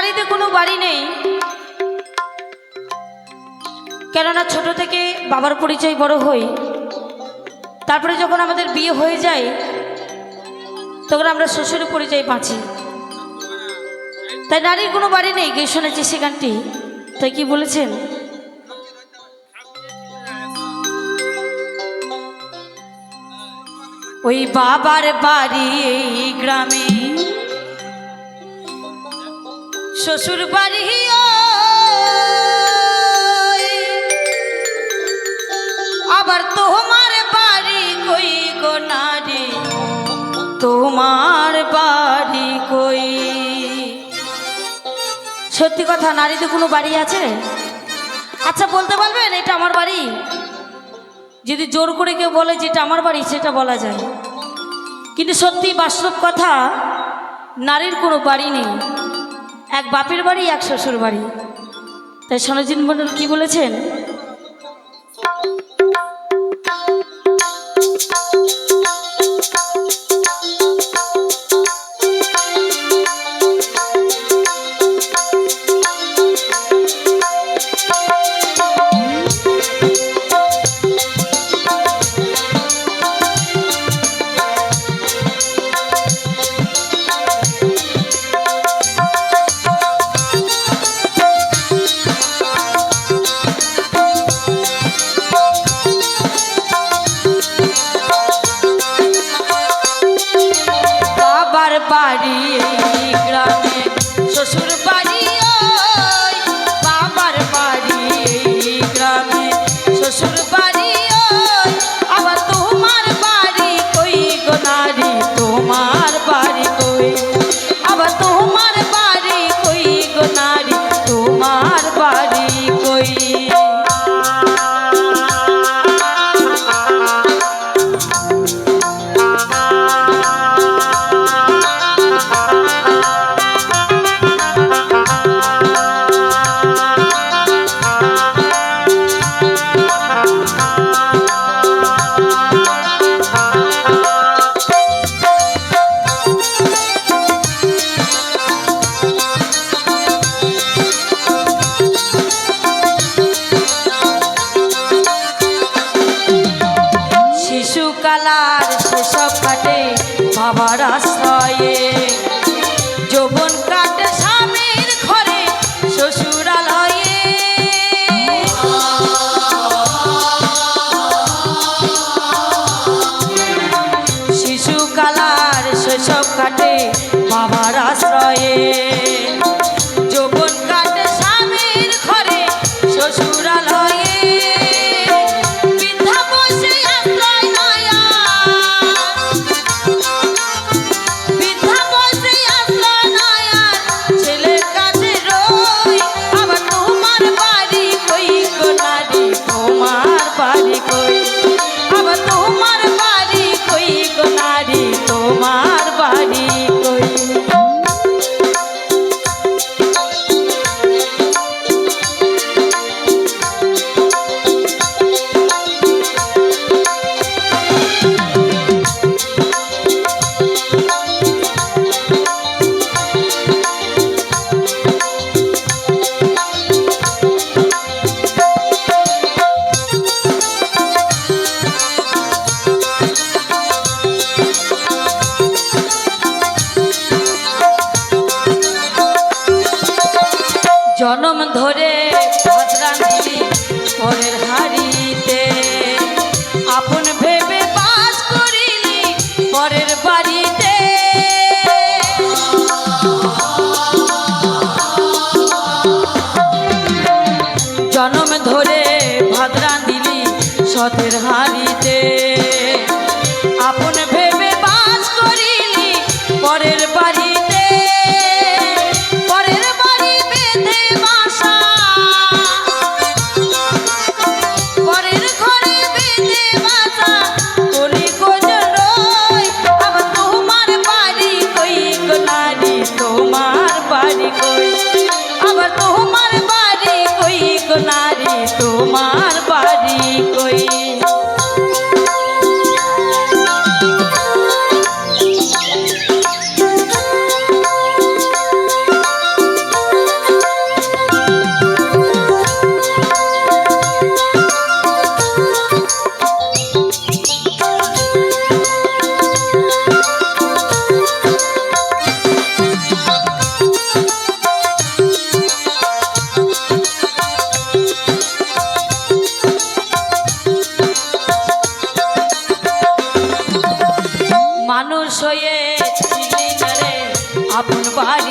নারীদের কোনো বাড়ি নেই। কেননা ছোট থেকে বাবার পরিচয় বড় হই। তারপরে যখন আমাদের বিয়ে হয়ে যায়, তখন আমরা শ্বশুরের পরিচয় পাচ্ছি তাই নারীর কোনো বাড়ি নেই, গিয়ে শুনেছি সেখানটি। তাই কি বলেছেন? ওই বাবার বাড়ি এই গ্রামে শ্বশুর বাড়ি আবার তোমার বাড়ি কই গো নারী? তোমার বাড়ি কই? সত্যি কথা, নারীদের কোনো বাড়ি আছে? আচ্ছা বলতে পারবেন এটা আমার বাড়ি? যদি জোর করে কেউ বলে যে এটা আমার বাড়ি, সেটা বলা যায়। কিন্তু সত্যি বাস্তব কথা, নারীর কোনো বাড়ি নেই। এক বাপের বাড়ি এক শ্বশুর বাড়ি তাই সনজিন মণ্ডল কি বলেছেন? শিশুকালার সেসব কাটে বাবার আশ্রয়ে। জনম ধরে ভদ্রান্তি পরের হাড়িতে। আপন ভেবে বাস করিলি পরের বাড়িতে। জনম ধরে ভদ্রান দিলি সতের হাড়িতে। আপন বাড়ি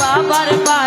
বাবার বা